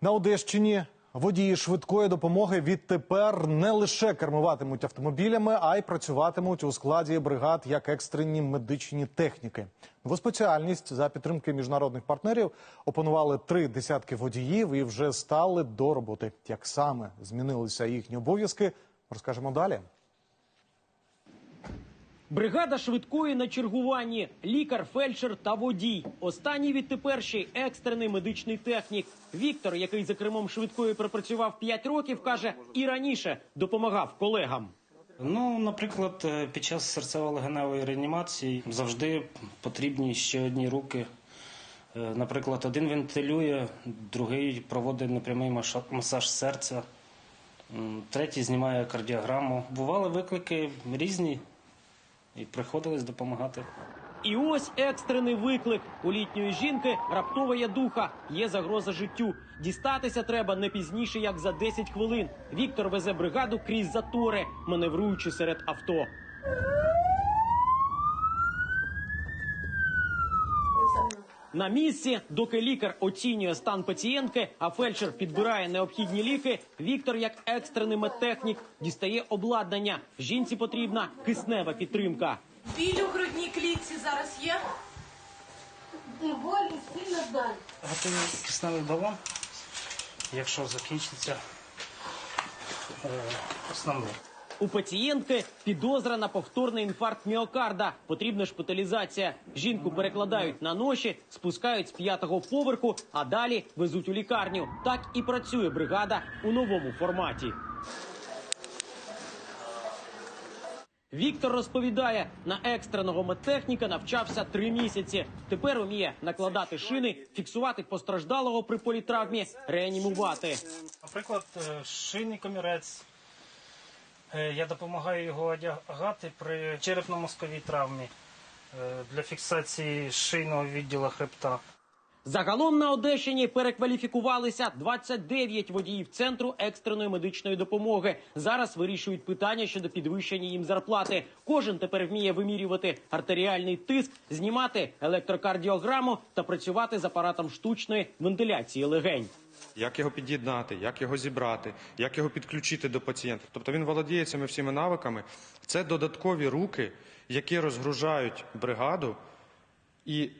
На Одещині водії швидкої допомоги відтепер не лише кермуватимуть автомобілями, а й працюватимуть у складі бригад як екстрені медичні техніки. Нову спеціальність за підтримки міжнародних партнерів опанували три десятки водіїв і вже стали до роботи. Як саме змінилися їхні обов'язки, розкажемо далі. Бригада швидкої на чергуванні, лікар, фельдшер та водій. Останній відтепер ще й екстрений медичний технік. Віктор, який за кермом швидкої пропрацював 5 років, каже, і раніше допомагав колегам. Ну, наприклад, е, під час серцево-легеневої реанімації завжди потрібні ще одні руки. Е, Наприклад, один вентилює, другий проводить непрямий масаж серця, третій знімає кардіограму. Бували виклики різні і приходилось допомагати. І ось екстрений виклик. У літньої жінки раптова духа, Є загроза життю. Дістатися треба не пізніше, як за 10 хвилин. Віктор везе бригаду крізь затори, маневруючи серед авто. На місці, доки лікар оцінює стан пацієнтки, а фельдшер підбирає необхідні ліки. Віктор, як екстрений медтехнік, дістає обладнання. Жінці потрібна киснева підтримка. Біль у грудній клітці зараз є. І болі сильно далі. Готовий кисневий балон, якщо закінчиться е, основний. У пацієнтки підозра на повторний інфаркт міокарда. Потрібна шпиталізація. Жінку перекладають на ноші, спускають з п'ятого поверху, а далі везуть у лікарню. Так і працює бригада у новому форматі. Віктор розповідає, на екстреного медтехніка навчався три місяці. Тепер уміє накладати шини, фіксувати постраждалого при політравмі, реанімувати. Наприклад, е, шийний комірець. Е, Я допомагаю його одягати при черепно-мозковій травмі е, для фіксації шийного відділу хребта. Загалом на Одещині перекваліфікувалися 29 водіїв центру екстреної медичної допомоги. Зараз вирішують питання щодо підвищення їм зарплати. Кожен тепер вміє вимірювати артеріальний тиск, знімати електрокардіограму та працювати з апаратом штучної вентиляції легень. як його під'єднати, як його зібрати, як його підключити до пацієнта. Тобто він володіє цими всіми навиками. Це додаткові руки, які розгружають бригаду і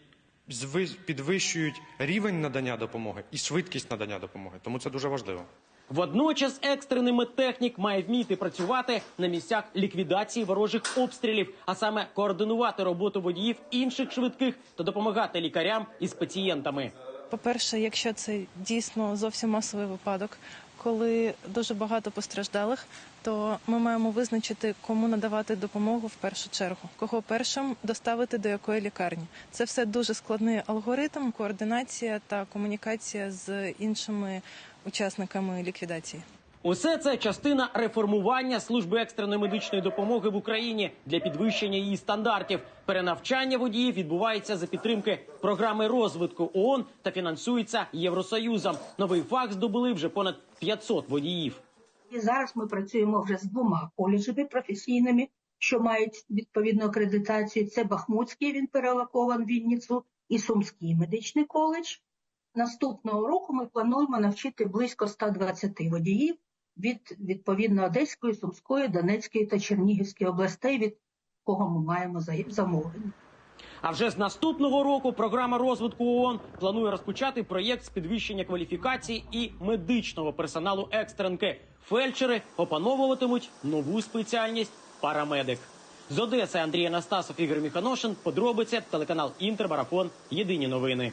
підвищують рівень надання допомоги і швидкість надання допомоги. Тому це дуже важливо. Водночас екстрений медтехнік має вміти працювати на місцях ліквідації ворожих обстрілів, а саме координувати роботу водіїв інших швидких та допомагати лікарям із пацієнтами. По-перше, якщо це дійсно зовсім масовий випадок, коли дуже багато постраждалих, то ми маємо визначити, кому надавати допомогу в першу чергу, кого першим доставити до якої лікарні. Це все дуже складний алгоритм, координація та комунікація з іншими учасниками ліквідації. Усе це частина реформування служби екстреної медичної допомоги в Україні для підвищення її стандартів. Перенавчання водіїв відбувається за підтримки програми розвитку ООН та фінансується Євросоюзом. Новий фах здобули вже понад 500 водіїв. І зараз ми працюємо вже з двома коледжами професійними, що мають відповідну акредитацію. Це Бахмутський, він перелакован Вінницю, і Сумський медичний коледж. Наступного року ми плануємо навчити близько 120 водіїв від відповідно Одеської, Сумської, Донецької та Чернігівської областей, від кого ми маємо за- замовлення. А вже з наступного року програма розвитку ООН планує розпочати проєкт з підвищення кваліфікації і медичного персоналу екстренки. Фельдшери опановуватимуть нову спеціальність парамедик. З Одеси Андрій Анастасов, Ігор Міханошин. Подробиці телеканал Інтермарафон. Єдині новини.